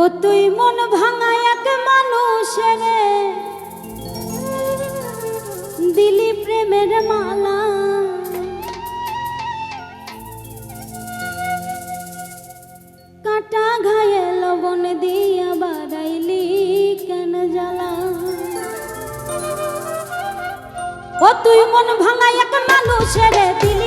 ও তুই মন ভাঙা এক রে। দিলি প্রেমের মালা। কাটা ঘায়ে লবণ দিয়া বাড়াইলি কেন জ্বালা? ও তুই মন ভাঙা এক রে, দিলি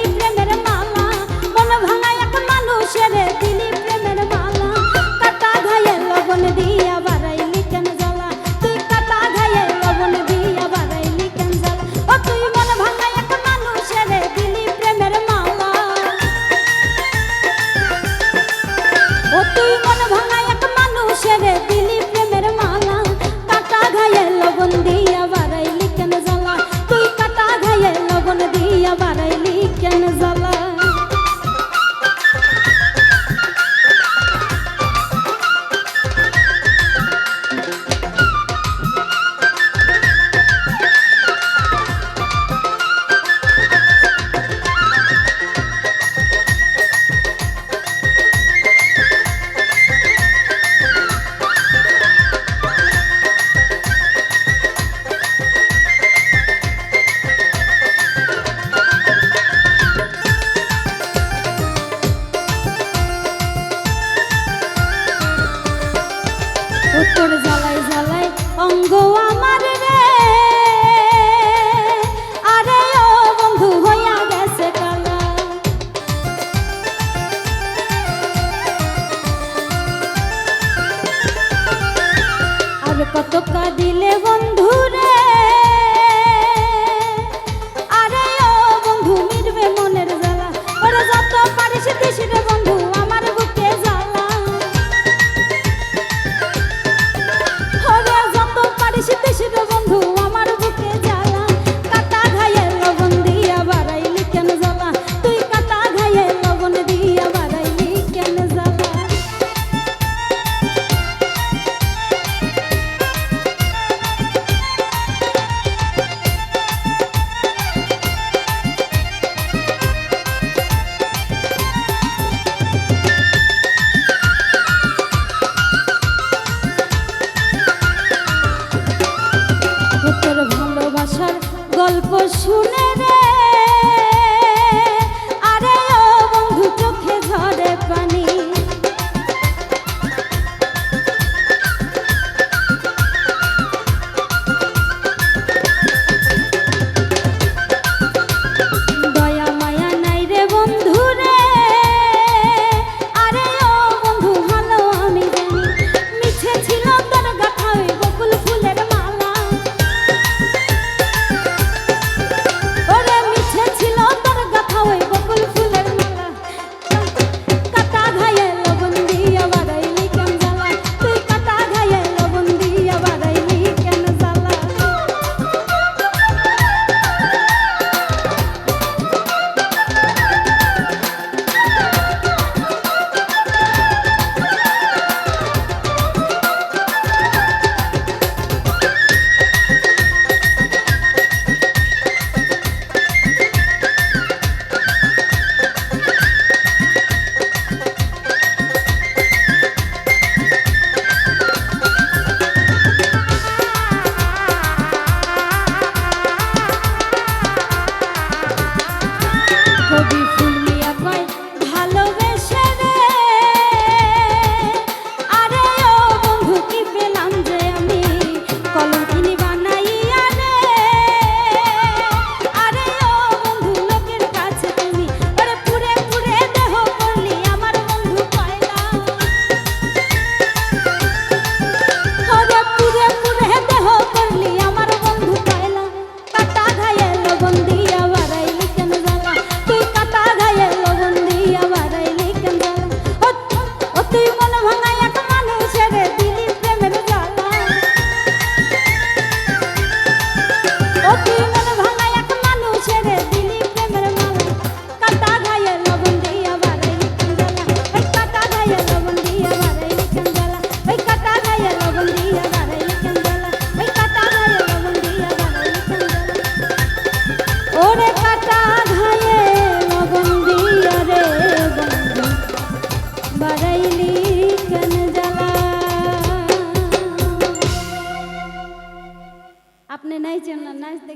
গল্প শুনে রে।